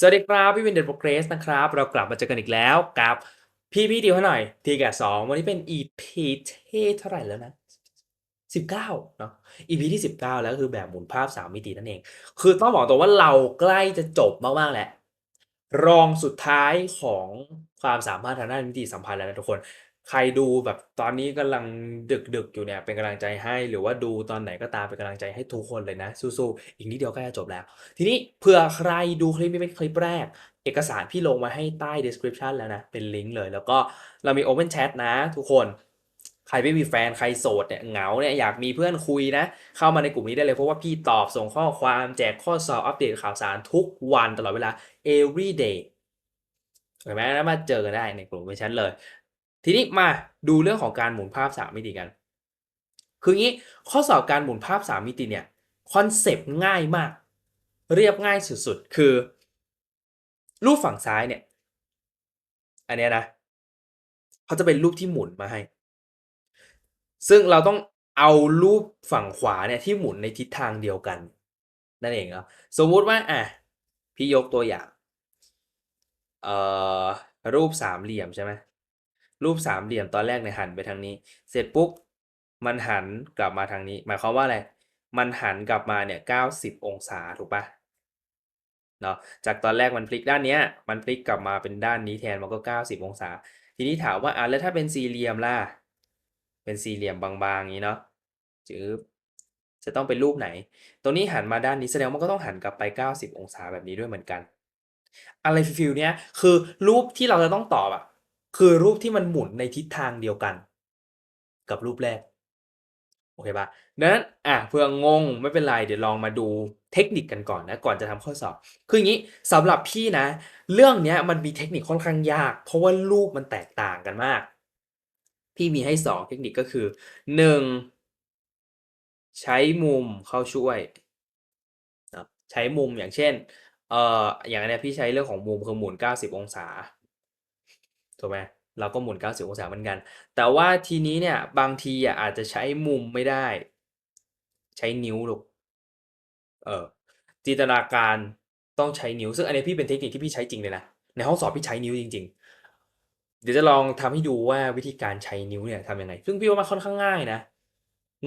สวัสดีครับพี่วินเดอร์โปรเกรสนะครับ เรากลับมาเจอกันอีกแล้วกับพี่พี่ดีวให้หน่อยทีแกสองวันนี้เป็น EP ที่เท่าไหร่แล้วนะสิบเก้าเนาะ EP ที่สิบเก้าแล้วคือแบบหมุนภาพสามมิตินั่นเอง คือต้องบอกตัวว่าเราใกล้จะจบมากๆแล้วรองสุดท้ายของความสามารถทางด้านมิติสัมพันธ์แล้วนะทุกคน ใครดูแบบตอนนี้กำลังดึกๆอยู่เนี่ยเป็นกำลังใจให้ หรือว่าดูตอนไหนก็ตามเป็นกำลังใจให้ทุกคนเลยนะสู้ๆอีกนิดเดียวกล้จะจบแล้ว ทีนี้เผื่อใครดูคลิปนี้เป็นคลิปแรก เอกสารพี่ลงมาให้ใต้ description แล้วนะเป็นลิงก์เลย แล้วก็เรามี open chat นะ ทุกคนใครไม่มีแฟนใครโสดเนี่ยเหงาเนี่ยอยากมีเพื่อนคุยนะ เข้ามาในกลุ่มนี้ได้เลยเพราะว่าพี่ตอบส่งข้อความแจกข้อสอบอัปเดตข่าวสารทุกวันตลอดเวลา every day เห็นไหมแล้วมาเจอกันได้ในกลุ่มของฉันเลย ทีนี้มาดูเรื่องของการหมุนภาพ3มิติกัน คืองี้ข้อสอบการหมุนภาพ 3 มิติเนี่ยคอนเซปต์ง่ายมาก เรียบง่ายสุดๆ คือ รูปฝั่งซ้ายเนี่ย อันนี้นะเขาจะเป็นรูปที่หมุนมาให้ ซึ่งเราต้องเอารูปฝั่งขวาเนี่ยที่หมุนในทิศทางเดียวกัน นั่นเองเนาะสมมุติว่าอะพี่ยกตัวอย่าง เอ่อรูปสามเหลี่ยมใช่ไหม รูปสามเหลี่ยมตอนแรกเนี่ยหันไปทางนี้ เสร็จปุ๊บมันหันกลับมาทางนี้ หมายความว่าอะไร มันหันกลับมาเนี่ยเก้าสิบองศาถูกปะเนาะจากตอนแรกมันพลิกด้านเนี้ย มันพลิกกลับมาเป็นด้านนี้แทนมันก็เก้าสิบองศา ทีนี้ถามว่าอะแล้วถ้าเป็นสี่เหลี่ยมล่ะ เป็นสี่เหลี่ยมบางๆอย่างนี้เนาะจืบจะต้องเป็นรูปไหนตรงนี้หันมาด้านนี้แสดงว่ามันก็ต้องหันกลับไป 90 องศาแบบนี้ด้วยเหมือนกัน อะไรฟิลเนี้ยคือรูปที่เราจะต้องตอบอะ คือรูปที่มันหมุนในทิศทางเดียวกัน กับรูปแรก โอเคปะดังนั้นอะเพื่องงไม่เป็นไร เดี๋ยวลองมาดูเทคนิคกันก่อนนะ ก่อนจะทำข้อสอบ คืออย่างนี้สำหรับพี่นะ เรื่องเนี้ยมันมีเทคนิคค่อนข้างยาก เพราะว่ารูปมันแตกต่างกันมาก พี่มีให้สองเทคนิคก็คือหนึ่งใช้มุมเข้าช่วยนะใช้มุมอย่างเช่นเอ่ออย่างนเนี้ยพี่ใช้เรื่องของมุมคือหมุน 90 องศาถูกไหม เราก็หมุน 90 องศาเหมือนกัน แต่ว่าทีนี้เนี่ยบางทีอะอาจจะใช้มุมไม่ได้ ใช้นิ้วลูกเออจินตนาการต้องใช้นิ้ว ซึ่งอันนี้พี่เป็นเทคนิคที่พี่ใช้จริงเลยนะ ในห้องสอบพี่ใช้นิ้วจริง ๆ เดี๋ยวจะลองทำให้ดูว่าวิธีการใช้นิ้วเนี่ยทำยังไง ซึ่งพี่ว่ามันค่อนข้างง่ายนะ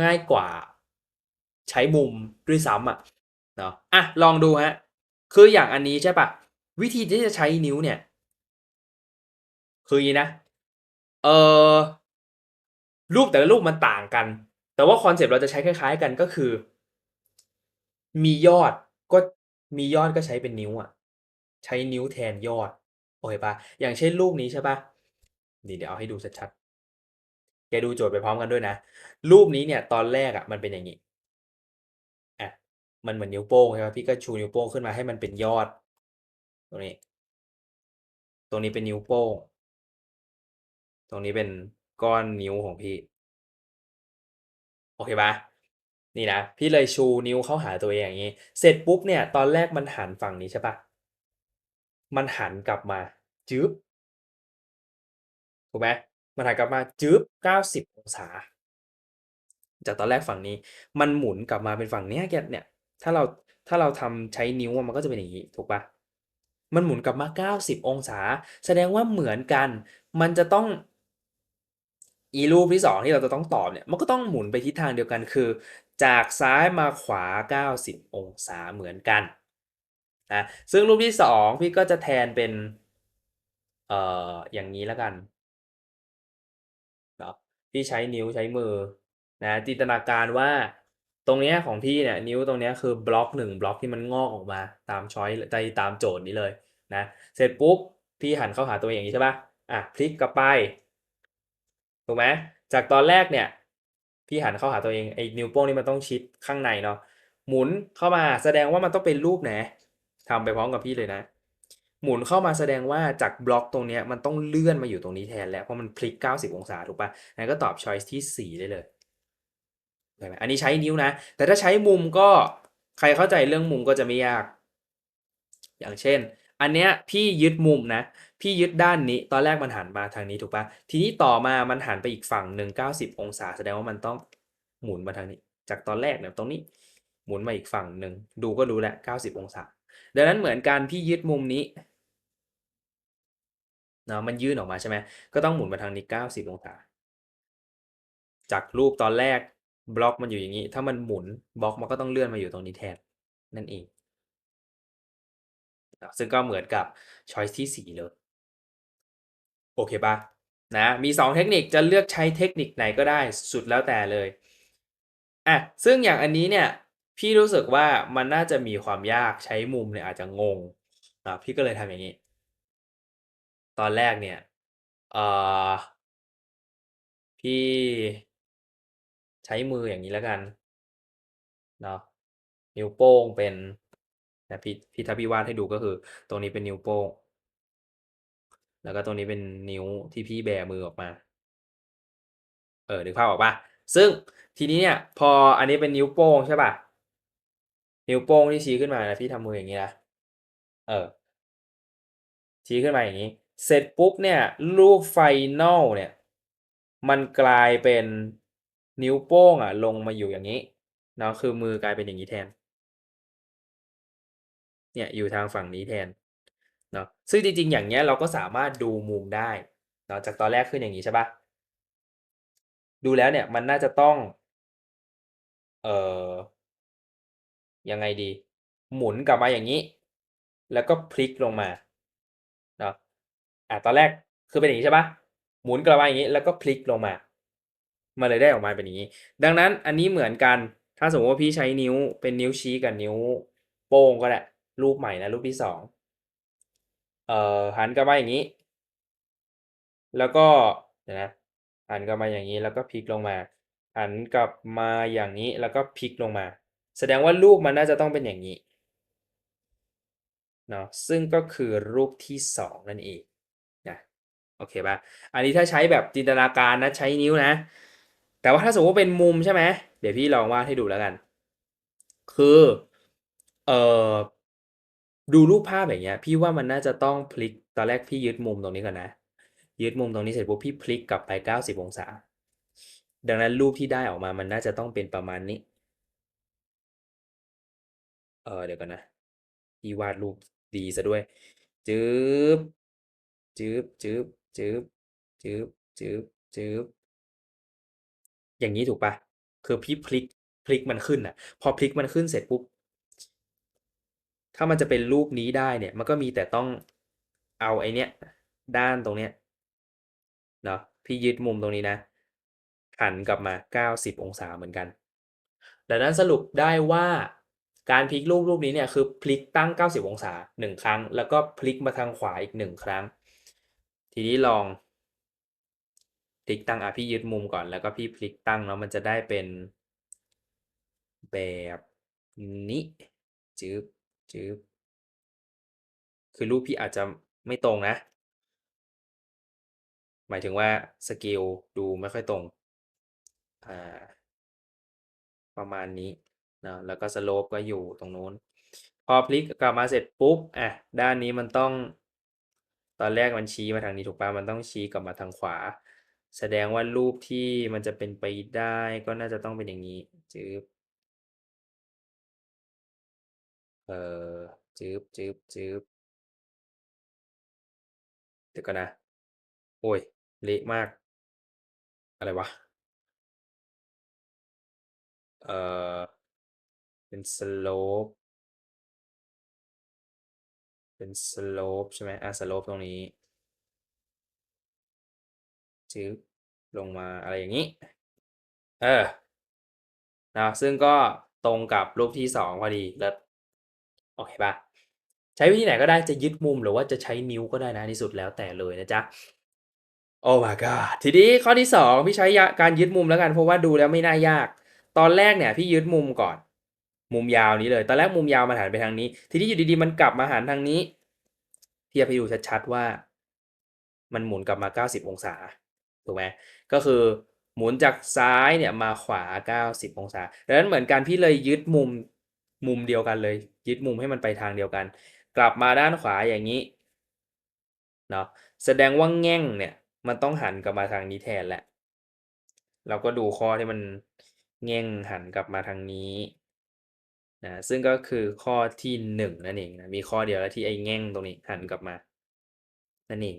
ง่ายกว่าใช้มุมด้วยซ้ำอะเนาะอะลองดูฮะคืออย่างอันนี้ใช่ปะวิธีที่จะใช้นิ้วเนี่ย คืออย่างนี้นะเออรูปแต่ละรูปมันต่างกัน แต่ว่าคอนเซปต์เราจะใช้คล้าย ๆ กันก็คือ มียอดก็มียอดก็ใช้เป็นนิ้วอะ ใช้นิ้วแทนยอดโอเคปะอย่างเช่นรูปนี้ใช่ปะนี่เดี๋ยวเอาให้ดูชัดๆแกดูโจทย์ไปพร้อมกันด้วยนะ รูปนี้เนี่ย ตอนแรกอะมันเป็นอย่างนี้อะมันเหมือนนิ้วโป้งใช่ไหมพี่ก็ชูนิ้วโป้งขึ้นมาให้มันเป็นยอด ตรงนี้ ตรงนี้เป็นนิ้วโป้ง ตรงนี้เป็นก้อนนิ้วของพี่ โอเคปะนี่นะ พี่เลยชูนิ้วเข้าหาตัวเองอย่างนี้ เสร็จปุ๊บเนี่ย ตอนแรกมันหันฝั่งนี้ใช่ปะมันหันกลับมาจึ๊บถูกไหมมันหันกลับมาจึ๊บเก้าสิบองศา จากตอนแรกฝั่งนี้ มันหมุนกลับมาเป็นฝั่งเนี้ยแกเนี่ย ถ้าเราถ้าเราทำใช้นิ้วมันก็จะเป็นอย่างนี้ ถูกปะมันหมุนกลับมา 90 องศา แสดงว่าเหมือนกัน มันจะต้อง อีรูปที่สองที่เราจะต้องตอบเนี่ยมันก็ต้องหมุนไปทิศทางเดียวกันคือ จากซ้ายมาขวา 90 องศาเหมือนกันนะซึ่งรูปที่สองพี่ก็จะแทนเป็นเอ่ออย่างนี้แล้วกันเนาะพี่ใช้นิ้วใช้มือนะจินตนาการว่าตรงเนี้ยของพี่เนี่ยนิ้วตรงเนี้ยคือบล็อกหนึ่งบล็อกที่มันงอกออกมาตามช้อยใจตามโจทย์นี้เลยนะเสร็จปุ๊บพี่หันเข้าหาตัวเองอย่างนี้ใช่ป่ะอะพลิกกลับไป ถูกไหมจากตอนแรกเนี่ยพี่หันเข้าหาตัวเองไอ้นิ้วโป้งนี่มันต้องชิดข้างในเนาะหมุนเข้ามาแสดงว่ามันต้องเป็นรูปไหนทำไปพร้อมกับพี่เลยนะ หมุนเข้ามาแสดงว่าจากบล็อกตรงเนี้ยมันต้องเลื่อนมาอยู่ตรงนี้แทนแล้วเพราะมันพลิก 90 องศาถูกปะงั้นก็ตอบ choice ที่ 4 ได้เลยเห็นไหมอันนี้ใช้นิ้วนะ แต่ถ้าใช้มุมก็ใครเข้าใจเรื่องมุมก็จะไม่ยาก อย่างเช่น อันเนี้ยพี่ยึดมุมนะ พี่ยึดด้านนี้ ตอนแรกมันหันมาทางนี้ถูกปะทีนี้ต่อมามันหันไปอีกฝั่งหนึ่ง90องศาแสดงว่ามันต้องหมุนมาทางนี้ จากตอนแรกเนี่ยตรงนี้หมุนมาอีกฝั่งหนึ่งดูก็รู้แล้ว90องศา ดังนั้นเหมือนกันพี่ยึดมุมนี้เนาะมันยื่นออกมาใช่ไหมก็ต้องหมุนมาทางนี้90องศา จากรูปตอนแรกบล็อกมันอยู่อย่างนี้ ถ้ามันหมุนบล็อกมันก็ต้องเลื่อนมาอยู่ตรงนี้แทนนั่นเองซึ่งก็เหมือนกับ choice ที่สี่เลย โอเคปะนะมี 2 เทคนิคจะเลือกใช้เทคนิคไหนก็ได้สุดแล้วแต่เลยอะซึ่งอย่างอันนี้เนี่ยพี่รู้สึกว่ามันน่าจะมีความยากใช้มุมเนี่ยอาจจะงงอะพี่ก็เลยทำอย่างนี้ ตอนแรกเนี่ยเอ่อพี่ใช้มืออย่างนี้แล้วกันเนาะนิ้วโป้งเป็นนะพี่พี่ถ้าพี่วาดให้ดูก็คือ ตรงนี้เป็นนิ้วโป้ง แล้วก็ตรงนี้เป็นนิ้วที่พี่แบมือออกมา เออนึกภาพออกปะซึ่งทีนี้เนี่ยพออันนี้เป็นนิ้วโป้งใช่ป่ะนิ้วโป้งที่ชี้ขึ้นมานะพี่ทำมืออย่างนี้นะ เออ ชี้ขึ้นมาอย่างนี้ เสร็จปุ๊บเนี่ยรูปไฟนอลเนี่ย มันกลายเป็นนิ้วโป้งอะ ลงมาอยู่อย่างนี้เนาะคือมือกลายเป็นอย่างนี้แทน เนี่ยอยู่ทางฝั่งนี้แทน เนาะซึ่งจริงๆ อย่างเงี้ยเราก็สามารถดูมุมได้เนาะจากตอนแรกขึ้นอย่างนี้ใช่ปะดูแล้วเนี่ยมันน่าจะต้อง เอ่อ ยังไงดี หมุนกลับมาอย่างนี้ แล้วก็พลิกลงมาเนาะอะตอนแรกคือเป็นอย่างนี้ใช่ปะหมุนกลับมาอย่างนี้ แล้วก็พลิกลงมามันเลยได้ออกมาเป็นอย่างนี้ ดังนั้นอันนี้เหมือนกัน ถ้าสมมติว่าพี่ใช้นิ้วเป็นนิ้วชี้กับนิ้ว โป้งก็ได้รูปใหม่นะรูปที่สอง เอ่อ หันกลับมาอย่างนี้ แล้วก็ เดี๋ยวนะ หันกลับมาอย่างนี้ แล้วก็พลิกลงมา หันกลับมาอย่างนี้ แล้วก็พลิกลงมา แสดงว่ารูปมันน่าจะต้องเป็นอย่างนี้ เนาะ ซึ่งก็คือรูปที่สองนั่นเองนะ โอเคป่ะ อันนี้ถ้าใช้แบบจินตนาการนะ ใช้นิ้วนะ แต่ว่าถ้าสมมติว่าเป็นมุมใช่ไหม เดี๋ยวพี่ลองวาดให้ดูแล้วกัน คือ เอ่อ ดูรูปภาพอย่างเงี้ย พี่ว่ามันน่าจะต้องพลิก ตอนแรกพี่ยึดมุมตรงนี้ก่อนนะ ยึดมุมตรงนี้เสร็จปุ๊บพี่พลิกกลับไป 90 องศา ดังนั้นรูปที่ได้ออกมามันน่าจะต้องเป็นประมาณนี้ เออเดี๋ยวกันนะ พี่วาดรูปดีซะด้วยจึ๊บจึ๊บจึ๊บจึ๊บจึ๊บจึ๊บจึ๊บอย่างนี้ถูกปะคือพี่พลิกพลิกมันขึ้นอะ พอพลิกมันขึ้นเสร็จปุ๊บ ถ้ามันจะเป็นรูปนี้ได้เนี่ย มันก็มีแต่ต้องเอาไอเนี้ยด้านตรงเนี้ยเนาะพี่ยึดมุมตรงนี้นะหันกลับมา 90 องศาเหมือนกัน ดังนั้นสรุปได้ว่าการพลิกรูปรูปนี้เนี่ยคือพลิกตั้ง 90 องศา 1 ครั้ง แล้วก็พลิกมาทางขวาอีก 1 ครั้ง ทีนี้ลองพลิกตั้งอะพี่ยึดมุมก่อนแล้วก็พี่พลิกตั้งแล้วมันจะได้เป็นแบบนี้จืบ จืบคือรูปพี่อาจจะไม่ตรงนะ หมายถึงว่า สเกลดูไม่ค่อยตรง อ่า ประมาณนี้นะแล้วก็สโลปก็อยู่ตรงนู้น พอพลิกกลับมาเสร็จปุ๊บ อะ ด้านนี้มันต้อง ตอนแรกมันชี้มาทางนี้ถูกปะมันต้องชี้กลับมาทางขวา แสดงว่ารูปที่มันจะเป็นไปได้ก็น่าจะต้องเป็นอย่างนี้จืบ เออจืบจืบจืบเดี๋ยวก่อนนะ โอ้ย เละมาก อะไรวะ เออเป็นสโลปเป็นสโลปใช่ไหมอะสโลปตรงนี้จืบลงมาอะไรอย่างนี้ เออนะซึ่งก็ตรงกับรูปที่สองพอดีแล้ว โอเคป่ะใช้วิธีไหนก็ได้จะยึดมุมหรือว่าจะใช้นิ้วก็ได้นะที่สุดแล้วแต่เลยนะจ๊ะโอ้ my god ทีนี้ข้อที่สองพี่ใช้การยึดมุมแล้วกันเพราะว่าดูแล้วไม่น่ายาก ตอนแรกเนี่ยพี่ยึดมุมก่อน มุมยาวนี้เลย ตอนแรกมุมยาวมันหันไปทางนี้ ทีนี้อยู่ดีๆมันกลับมาหันทางนี้พี่จะไปดูชัดๆว่า มันหมุนกลับมา 90 องศาถูกไหมก็คือหมุนจากซ้ายเนี่ยมาขวา 90 องศาดังนั้นเหมือนกันพี่เลยยึดมุม มุมเดียวกันเลย ยึดมุมให้มันไปทางเดียวกัน กลับมาด้านขวาอย่างนี้เนาะแสดงว่าแง่งเนี่ยมันต้องหันกลับมาทางนี้แทนแหละ เราก็ดูข้อที่มันแง่งหันกลับมาทางนี้นะซึ่งก็คือข้อที่1นั่นเองนะมีข้อเดียวแล้วที่ไอ้แง่งตรงนี้หันกลับมา นั่นเอง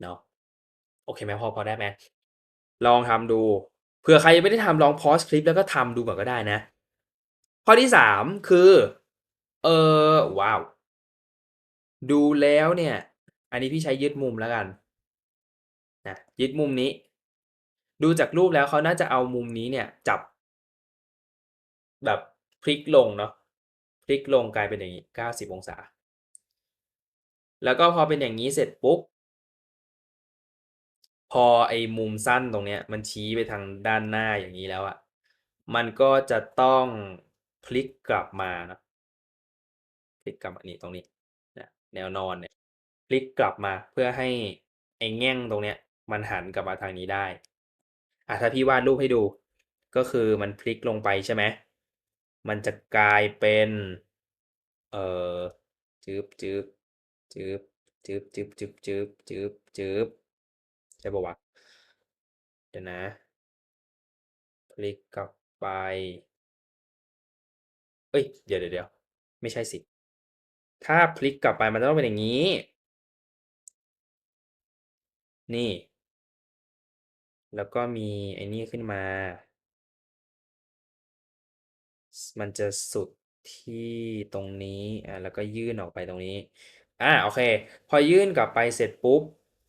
เนาะโอเคไหมพอพอได้ไหม?ลองทำดูเผื่อใครยังไม่ได้ทำลอง pause คลิปแล้วก็ทำดูก่อนก็ได้นะ ข้อที่3คือ เออว้าว!ดูแล้วเนี่ย อันนี้พี่ใช้ยึดมุมแล้วกันนะยึดมุมนี้ ดูจากรูปแล้วเขาน่าจะเอามุมนี้เนี่ย จับ แบบพลิกลงเนาะพลิกลงกลายเป็นอย่างงี้ 90 องศา แล้วก็พอเป็นอย่างงี้เสร็จปุ๊บ พอไอ้มุมสั้นตรงเนี้ย มันชี้ไปทางด้านหน้าอย่างงี้แล้วอะมันก็จะต้อง พลิกกลับมานะพลิกกลับมานี่ตรงนี้นี่ยแนวนอนเนี่ยพลิกกลับมาเพื่อให้ไอ้แง่งตรงเนี้ย มันหันกลับมาทางนี้ได้อ่าถ้าพี่วาดรูปให้ดู ก็คือมันพลิกลงไปใช่ไหมมันจะกลายเป็น เอ่อจึ๊บจึ๊บจึ๊บจึ๊บจึ๊บจึ๊บจึ๊บจึ๊บจึ๊บใช่ปล่าวะ?เดี๋ยวนะ พลิกกลับไป เฮ้ยเดี๋ยวๆๆไม่ใช่สิ ถ้าพลิกกลับไปมันจะต้องเป็นอย่างงี้ นี่ แล้วก็มีไอ้นี่ขึ้นมา มันจะสุดที่ตรงนี้อ่าแล้วก็ยื่นออกไปตรงนี้อ่าโอเค พอยื่นกลับไปเสร็จปุ๊บ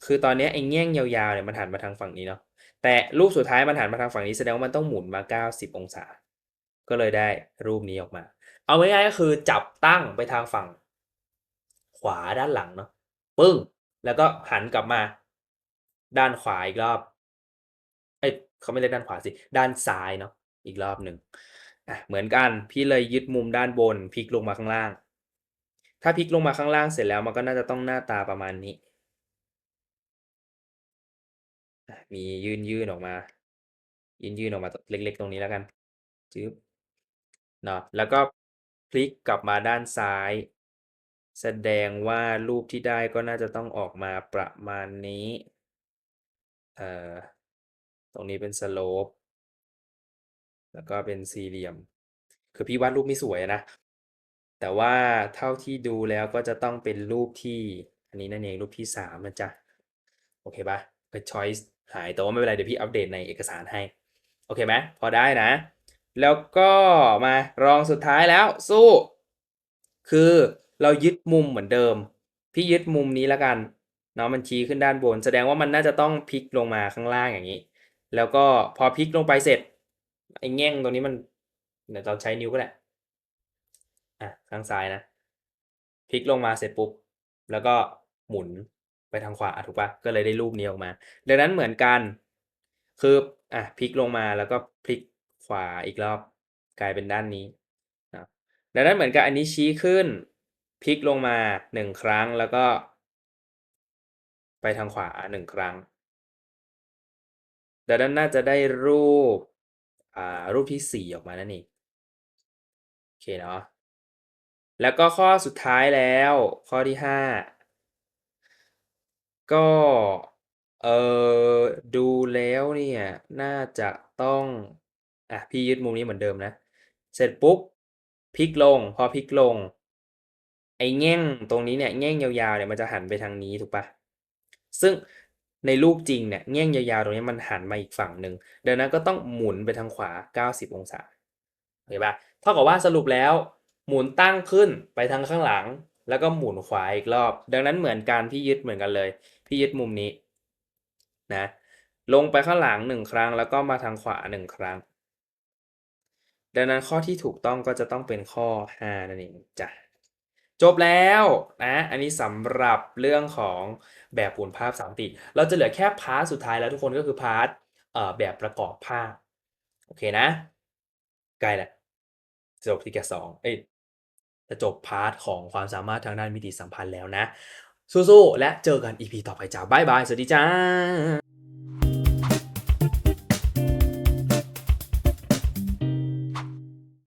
คือตอนนี้ไอ้แง่งยาวๆเนี่ยมันหันมาทางฝั่งนี้เนาะแต่รูปสุดท้ายมันหันมาทางฝั่งนี้แสดงว่ามันต้องหมุนมา 90 องศา ก็เลยได้รูปนี้ออกมา เอาง่ายๆก็คือจับตั้งไปทางฝั่ง ขวาด้านหลังเนาะปึ้ง!แล้วก็หันกลับมา ด้านขวาอีกรอบ เอ๊ยเขาไม่เรียกด้านขวาสิ ด้านซ้ายเนาะอีกรอบหนึ่งอะเหมือนกันพี่เลยยึดมุมด้านบนพลิกลงมาข้างล่าง ถ้าพลิกลงมาข้างล่างเสร็จแล้วมันก็น่าจะต้องหน้าตาประมาณนี้ มียื่นๆออกมา ยื่นๆออกมาเล็ก ๆ ตรงนี้แล้วกันจึ๊บเนาะแล้วก็ พลิกกลับมาด้านซ้าย แสดงว่ารูปที่ได้ก็น่าจะต้องออกมาประมาณนี้เอ่อตรงนี้เป็นสโลปแล้วก็เป็นสี่เหลี่ยม คือพี่วาดรูปไม่สวยนะ แต่ว่าเท่าที่ดูแล้วก็จะต้องเป็นรูปที่ อันนี้นั่นเองรูปที่3นะจ๊ะ โอเคปล่า?เออชอยซ์หายแต่ว่าไม่เป็นไร เดี๋ยวพี่อัปเดตในเอกสารให้ โอเคไหม?พอได้นะ แล้วก็มารองสุดท้ายแล้วสู้ คือเรายึดมุมเหมือนเดิม พี่ยึดมุมนี้แล้วกันเนาะมันชี้ขึ้นด้านบน แสดงว่ามันน่าจะต้องพลิกลงมาข้างล่างอย่างงี้ แล้วก็พอพลิกลงไปเสร็จไอ้แง่งตรงนี้มันเดี๋ยวเราใช้นิ้วก็ได้อะข้างซ้ายนะพลิกลงมาเสร็จปุ๊บ แล้วก็หมุนไปทางขวาถูกปล่า?ก็เลยได้รูปนี้ออกมา ดังนั้นเหมือนกัน คืออะพลิกลงมาแล้วก็พลิก ขวาอีกรอบกลายเป็นด้านนี้นะดังนั้นเหมือนกับอันนี้ชี้ขึ้นพลิกลงมา1ครั้งแล้วก็ ไปทางขวา1ครั้งดังนั้นน่าจะได้รูปอ่ารูปที่4ออกมานั่นเองโอเคเนาะแล้วก็ข้อสุดท้ายแล้ว ข้อที่5ก็เออดูแล้วเนี่ย น่าจะต้อง อะพี่ยึดมุมนี้เหมือนเดิมนะ เสร็จปุ๊บพลิกลง พอพลิกลง ไอ้แง่งตรงนี้เนี่ยแง่งยาวๆเนี่ยมันจะหันไปทางนี้ถูกปล่า?ซึ่งในรูปจริงเนี่ยแง่งยาวๆตรงนี้มันหันมาอีกฝั่งหนึ่งดังนั้นก็ต้องหมุนไปทางขวา 90 องศาโอเคเปล่า?เท่ากับว่าสรุปแล้วหมุนตั้งขึ้นไปทางข้างหลัง แล้วก็หมุนขวาอีกรอบ ดังนั้นเหมือนกันพี่ยึดเหมือนกันเลย พี่ยึดมุมนี้นะลงไปข้างหลัง1ครั้ง แล้วก็มาทางขวา1ครั้ง ดังนั้นข้อที่ถูกต้องก็จะต้องเป็นข้อ 5 นั่นเองจ๊ะจบแล้วนะอันนี้สำหรับเรื่องของแบบหมุนภาพ3มิติเราจะเหลือแค่พาร์ตสุดท้ายแล้วทุกคนก็คือพาร์ตเอ่อแบบประกอบภาพ โอเคนะใกล้แล้วจบ TCAD 2เอ๊ยจะจบพาร์ตของความสามารถทางด้านมิติสัมพันธ์แล้วนะ สู้ๆและเจอกัน EP ต่อไปจ้ะบ๊ายบาย สวัสดีจ้ะ